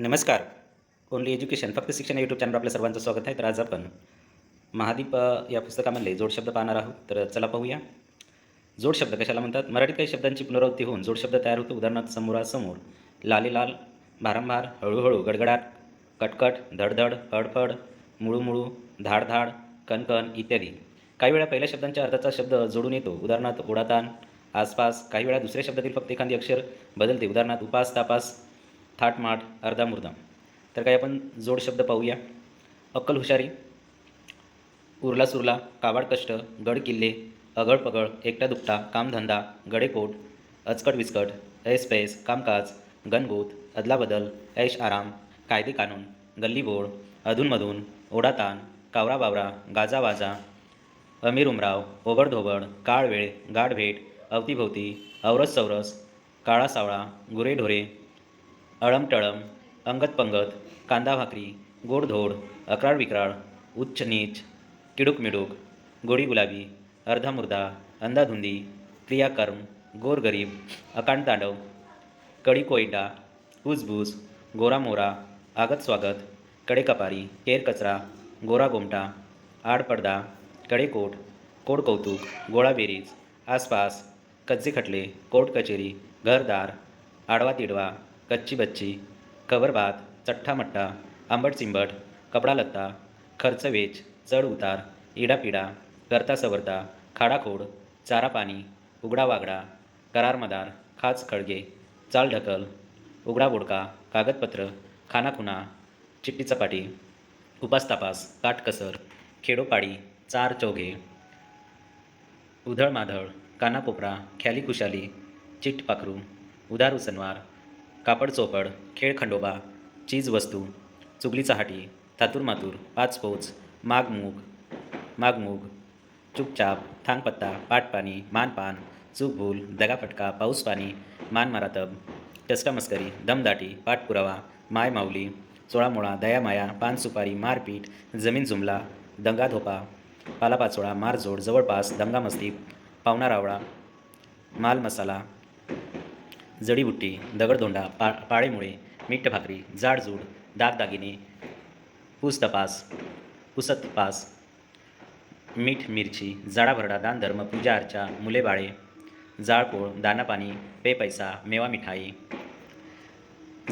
नमस्कार. Only education फक्त शिक्षण यूट्यूब चॅनल आपल्या सर्वांचं स्वागत आहे. तर आज आपण महादीप या पुस्तकामधले जोड शब्द पाहणार आहोत. तर चला पाहूया. जोड शब्द कशाला म्हणतात? मराठीत काही शब्दांची पुनरावृत्ती होऊन जोड शब्द तयार होतो. उदाहरणार्थ समोरासमोर लालेलाल भारंभार हळूहळू गडगडाट कटकट धडधड फडफड मुळूमुळू धाड धाड कणकण इत्यादी. काही वेळा पहिल्या शब्दांच्या अर्थाचा शब्द जोडून येतो. उदाहरणार्थ ओढाताण आसपास. काही वेळा दुसऱ्या शब्दातील फक्त एखादी अक्षर बदलते. उदाहरणार्थ उपास तापास थाटमाट अर्धा मुर्दा. तर काही आपण जोड शब्द पाहूया. अक्कल हुशारी उरला सुरला काबाड कष्ट गड किल्ले अगळपगळ एकटा दुपटा कामधंदा गडेकोट अचकट विस्कट ऐसपैस कामकाज गणगोत अदलाबदल ऐश आराम कायदे कानून गल्लीबोळ अधूनमधून ओढाताण कावरा बावरा गाजावाजा अमीर उमराव ओबडधोबड काळवेळ गाढभेट अवतीभोवती औरस चौरस काळा सावळा गुरेढोरे अळमटळम अंगतपंगत कांदा भाकरी गोडधोड अक्राळ विक्राळ उच्च नीच किडूक मिडूक गोडी गुलाबी अर्धामुर्धा अंधाधुंदी क्रियाकर्म गोरगरीब अकांडतांडव कडी कोयटा कुजबूज गोरा मोरा आगत स्वागत कडेकपारी केर कचरा गोरा गोमटा आडपडदा कडेकोट कोड कौतुक गोळाबेरीज आसपास कच्चे खटले कोर्ट कचेरी घरदार आडवा तिडवा कच्ची बच्ची कवर भात चठ्ठा मट्टा आंबट चिंबट कपडा लत्ता खर्च वेच चढ उतार इडापिडा करता सवरता खाडाखोड चारा पाणी उघडा वागडा करार मदार खाच खळगे चाल ढकल उघडा बोडका कागदपत्र खानाखुना चिट्टी चपाटी उपास तापास काटकसर खेडोपाडी चार चौघे उधळ माधळ कानाकोपरा ख्याली खुशाली चिट्ट पाखरू उदार उसनवार कापड चोपड खेळ खंडोबा चीज वस्तू चुगली चहाटी थातूर मातूर पाच मागमूग मागमूग चुपचाप थांगपत्ता पाटपाणी मानपान चूकभूल दगाफटका पाऊसपाणी मान मारातब दमदाटी पाठपुरावा माय माऊली चोळामोळा दयामाया पान सुपारी मारपीट जमीन जुमला दंगाधोपा पालापाचोळा मारजोड जवळपास दंगामस्ती पावणारावळा मालमसाला माल मसाला जडीबुट्टी दगडधोंडा पा पाळेमुळे मीठ भाकरी जाडजूड दागदागिने पूसतपास पुसतपास मीठ मिरची जाडाभरडा दानधर्म पूजा अर्चा मुले बाळे जाळपोळ दानापाणी पे पैसा मेवा मिठाई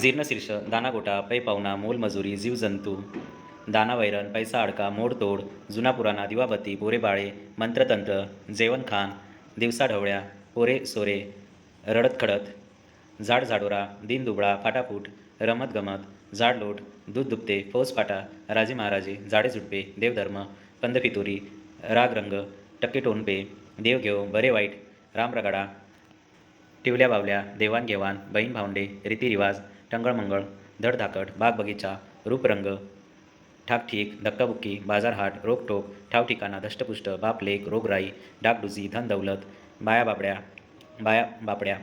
जीर्णशीर्ष दानागोटा पै पावना मोलमजुरी जीवजंतू दाना वैरण पैसा अडका मोडतोड जुना पुराणा दिवाबत्ती पोरे बाळे मंत्रतंत्र जेवणखान दिवसाढवळ्या पोरे सोरे रडत खडत झाड झाडोरा दिनदुबळा फाटाफूट रमत गमत जाडलोट दूध दुपते फौजफाटा राजे महाराजे झाडे झुडपे देवधर्म कंदफितुरी रागरंग टक्के टोनपे देवघेव बरे वाईट रामरगाडा टिवल्या बावल्या देवाणघेवाण बहीण भावंडे रीतिरिवाज टंगळमंगळ धडधाकट बागबगीचा रूपरंग ठाकठीक धक्काबुक्की बाजारहाट रोकटोक ठावठिकाणा धष्टपुष्ट बापलेक रोगराई डागडुजी धनदौलत बाया बापड्या बाया बापड्या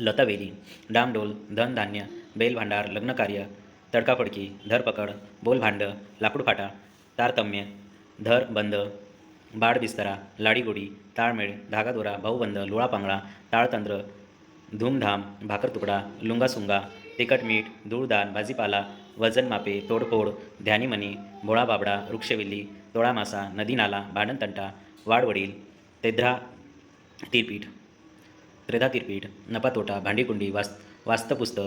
लतावेली डामडोल धनधान्य बेलभांडार लग्नकार्य तडकाफडकी धरपकड बोलभांड लाकूडफाटा तारतम्य धर बाडबिस्तरा लाडीगोडी ताळमेळ धागादोरा भाऊबंद लोळापांगळा ताळतंत्र धूमधाम भाकरतुकडा लुंगासुंगा तिखट मीठ धूळदान भाजीपाला वजन मापे तोडफोड ध्यानीमणी भोळाबाबडा वृक्षवेली तोळामासा नदीनाला नदी नाला भांडणतंटा वाडवडील तेध्रा तीरपीठ त्रेधा तिरपीठ नपातोटा भांडीकुंडी वास् वास्तपुस्त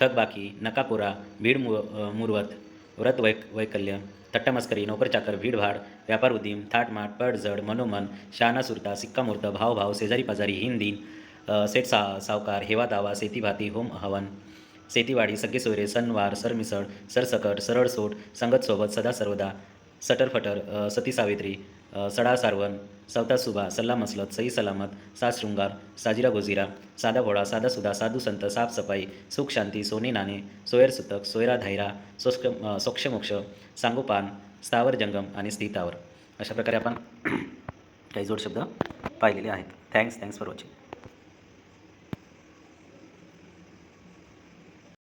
थकबाकी नकाकोरा भीड मु मुरवत व्रत वैक वैकल्य थट्टामस्करी नोकरचाकर भीडभाड व्यापार उद्यम थाटमाट पडझड मनोमन शहाणा सुरता सिक्कामूर्त भावभाव शेजारी पाजारी हिंदी सेठ सा सावकार हेवा दावा शेतीभाती होम हवन शेतीवाडी सगळे सोयरे सणवार सरमिसळ सरसकट सरळसोट संगत संगतसोबत सदा सर्वदा सटरफटर सती सावित्री सडा सारवण सवता सुभा सल्ला मसलत सई सलामत सात शृंगार साजिरा गोजिरा साधा भोळा साधा सुधा साधू संत साफसफाई सुख शांती सोने नाणे सोयर सुतक सोयरा धायरा सोक्ष सोक्षमोक्ष सांगोपान स्थावर जंगम आणि स्थितावर. अशा प्रकारे आपण काही जोड शब्द पाहिलेले आहेत. Thanks thanks for watching